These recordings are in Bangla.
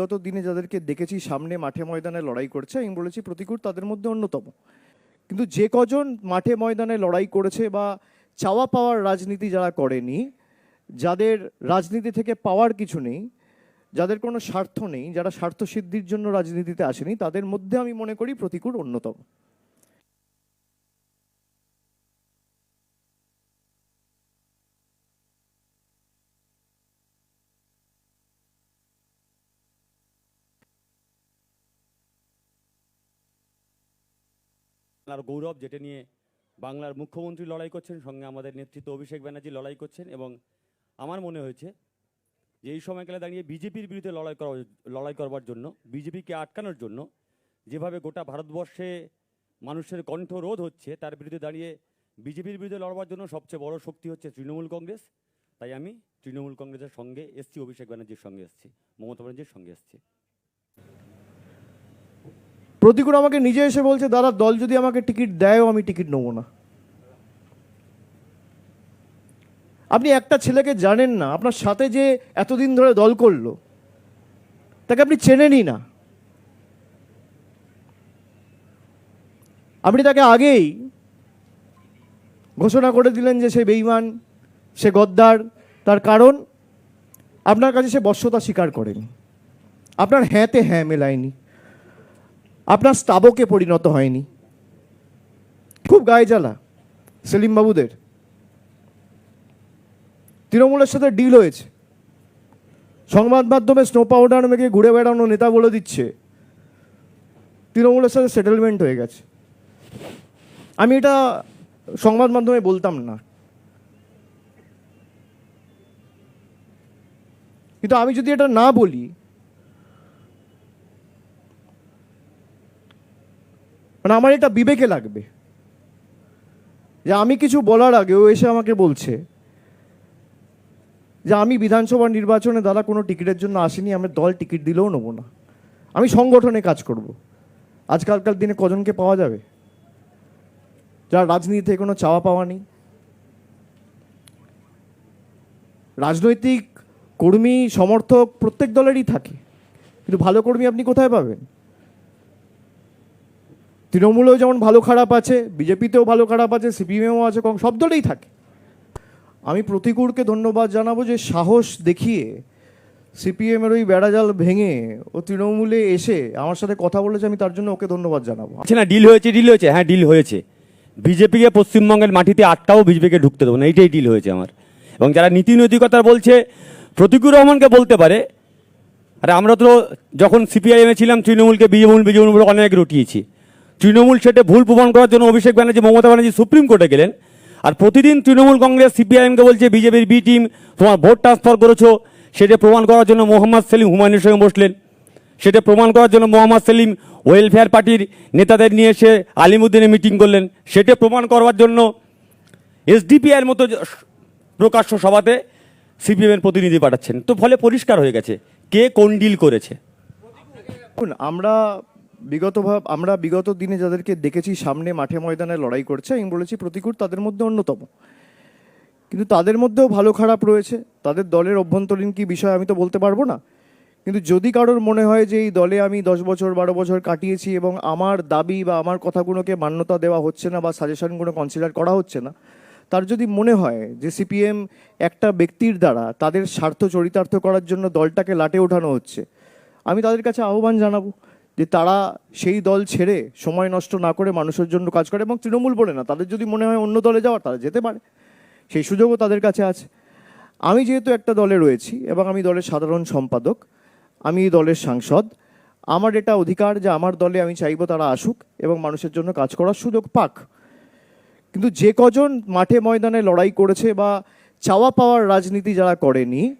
বিগত দিনে যাদেরকে দেখেছি সামনে মাঠে ময়দানে লড়াই করছে, আমি বলেছি প্রতিকূর তাদের মধ্যে অন্যতম। কিন্তু যে কজন মাঠে ময়দানে লড়াই করেছে বা চাওয়া পাওয়ার রাজনীতি যারা করেনি, যাদের রাজনীতি থেকে পাওয়ার কিছু নেই, যাদের কোনো স্বার্থ নেই, যারা স্বার্থ সিদ্ধির জন্য রাজনীতিতে আসেনি, তাদের মধ্যে আমি মনে করি প্রতিকূর অন্যতম। বাংলার গৌরব, যেটা নিয়ে বাংলার মুখ্যমন্ত্রী লড়াই করছেন, সঙ্গে আমাদের নেতৃত্ব অভিষেক ব্যানার্জি লড়াই করছেন এবং আমার মনে হয়েছে যে এই সময়কালে দাঁড়িয়ে বিজেপির বিরুদ্ধে লড়াই করা, লড়াই করবার জন্য, বিজেপিকে আটকানোর জন্য যেভাবে গোটা ভারতবর্ষে মানুষের কণ্ঠ রোধ হচ্ছে, তার বিরুদ্ধে দাঁড়িয়ে বিজেপির বিরুদ্ধে লড়বার জন্য সবচেয়ে বড় শক্তি হচ্ছে তৃণমূল কংগ্রেস। তাই আমি তৃণমূল কংগ্রেসের সঙ্গে এসছি, অভিষেক ব্যানার্জির সঙ্গে এসছি, মমতা ব্যানার্জির সঙ্গে এসছি। প্রতিকূল আমাকে নিজে এসে বলছে, দাদা, দল যদি আমাকে টিকিট দেয়ও, আমি টিকিট নেব না। আপনি একটা ছেলেকে জানেন না, আপনার সাথে যে এতদিন ধরে দল করল, তাকে আপনি চেনেনই না। আপনি তাকে আগেই ঘোষণা করে দিলেন যে সে বেইমান, সে গদ্দার, তার কারণ, আপনার কাছে সে বশ্যতা স্বীকার করেনি। আপনার হ্যাঁতে হ্যাঁ মেলায়নি। আপনার স্তাবকে পরিণত হয়নি। খুব গায়ে জ্বালা, সেলিম বাবুদের। তৃণমূলের সাথে ডিল হয়েছে। সংবাদ মাধ্যমে স্নো পাউডার মেঘে ঘুরে বেড়ানো নেতা বলে দিচ্ছে। তৃণমূলের সাথে সেটেলমেন্ট হয়ে গেছে। আমি এটা সংবাদ মাধ্যমে বলতাম না। কিন্তু আমি যদি এটা না বলি মানে আমার এটা বিবেকে লাগবে। যে আমি কিছু বলার আগে ও এসে আমাকে বলছে যে আমি বিধানসভা নির্বাচনে দাদা কোনো টিকিটের জন্য আসিনি আমি দল টিকিট দিলেও নেব না। আমি সংগঠনে কাজ করব। আজকালকার দিনে কজনকে পাওয়া যাবে? যার রাজনীতি থেকে কোনো চাওয়া পাওয়া নেই। রাজনৈতিক কর্মী, সমর্থক প্রত্যেক দলেরই থাকে। কিন্তু ভালো কর্মী আপনি কোথায় পাবেন? তৃণমূলেও যেমন ভালো খারাপ আছে, বিজেপিতেও ভালো খারাপ আছে, সিপিএমও আছে, কং, সব দলেই থাকে। আমি প্রতিকূলকে ধন্যবাদ জানাব যে সাহস দেখিয়ে সিপিএমের ওই বেড়াজাল ভেঙে ও তৃণমূলে এসে আমার সাথে কথা বলেছে, আমি তার জন্য ওকে ধন্যবাদ জানাব। আচ্ছা না ডিল হয়েছে ডিল হয়েছে হ্যাঁ ডিল হয়েছে। বিজেপিকে পশ্চিমবঙ্গের মাটিতে আটটাও বিজেপিকে ঢুকতে দেবো না, এইটাই ডিল হয়েছে আমার। এবং যারা নীতি নৈতিকতা বলছে, প্রতিকুর রহমানকে বলতে পারে, আরে আমরা তো যখন সিপিআইএমে ছিলাম, তৃণমূলকে বিজেমূল বিজেমূল অনেক রটিয়েছি। তৃণমূল সেটা ভুল প্রমাণ করার জন্য অভিষেক ব্যানার্জি, মমতা ব্যানার্জি সুপ্রিম কোর্টে গেলেন। আর প্রতিদিন তৃণমূল কংগ্রেস, সিপিআইএমকে বলছে, বিজেপির বি টিম তোমার ভোট ট্রান্সফার করেছ। সেটা প্রমাণ করার জন্য মোহাম্মদ সেলিম হুমায়ুনের সঙ্গে বসলেন। সেটা প্রমাণ করার জন্য মোহাম্মদ সেলিম ওয়েলফেয়ার পার্টির নেতাদের নিয়ে এসে আলিমুদ্দিনে মিটিং করলেন। সেটা প্রমাণ করবার জন্য এসডিপিআইয়ের মতো প্রকাশ্য সভাতে সিপিএমের প্রতিনিধি পাঠাচ্ছেন। তো ফলে পরিষ্কার হয়ে গেছে। কে কোন ডিল করেছে? আমরা বিগত ভাব, আমরা বিগত দিনে যাদেরকে দেখেছি সামনে মাঠে ময়দানে লড়াই করছে, আমি বলেছি প্রতিকূল তাদের মধ্যে অন্যতম। কিন্তু তাদের মধ্যেও ভালো খারাপ রয়েছে। তাদের দলের অভ্যন্তরীণ কি বিষয় আমি তো বলতে পারব না। কিন্তু যদি কারোর মনে হয় যে এই দলে আমি দশ বছর, বারো বছর কাটিয়েছি এবং আমার দাবি বা আমার কথাগুলোকে মান্যতা দেওয়া হচ্ছে না বা সাজেশনগুলো কনসিডার করা হচ্ছে না, তার যদি মনে হয় যে সিপিএম একটা ব্যক্তির দ্বারা তাদের স্বার্থ চরিতার্থ করার জন্য দলটাকে লাটে ওঠানো হচ্ছে, আমি তাদের কাছে আহ্বান জানাব। যে তারা সেই দল ছেড়ে সময় নষ্ট না করে মানুষের জন্য কাজ করে এবং তৃণমূল বলে না, তাদের যদি মনে হয় অন্য দলে যাওয়ার তারা যেতে পারে। সেই সুযোগও তাদের কাছে আছে। আমি যেহেতু একটা দলে রয়েছি এবং আমি দলের সাধারণ সম্পাদক, আমি দলের সাংসদ, আমার এটা অধিকার যে আমার দলে আমি চাইব তারা আসুক এবং মানুষের জন্য কাজ করার সুযোগ পাক। কিন্তু যে কজন মাঠে ময়দানে লড়াই করেছে বা চাওয়া পাওয়ার রাজনীতি যারা করেনি,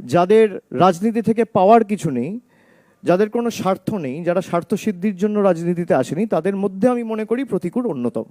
যাদের রাজনীতি থেকে পাওয়ার কিছু নেই যাদের কোনো স্বার্থ নেই, যারা স্বার্থ সিদ্ধির জন্য রাজনীতিতে আসেনি, তাদের মধ্যে আমি মনে করি প্রতিকূল অন্যতম।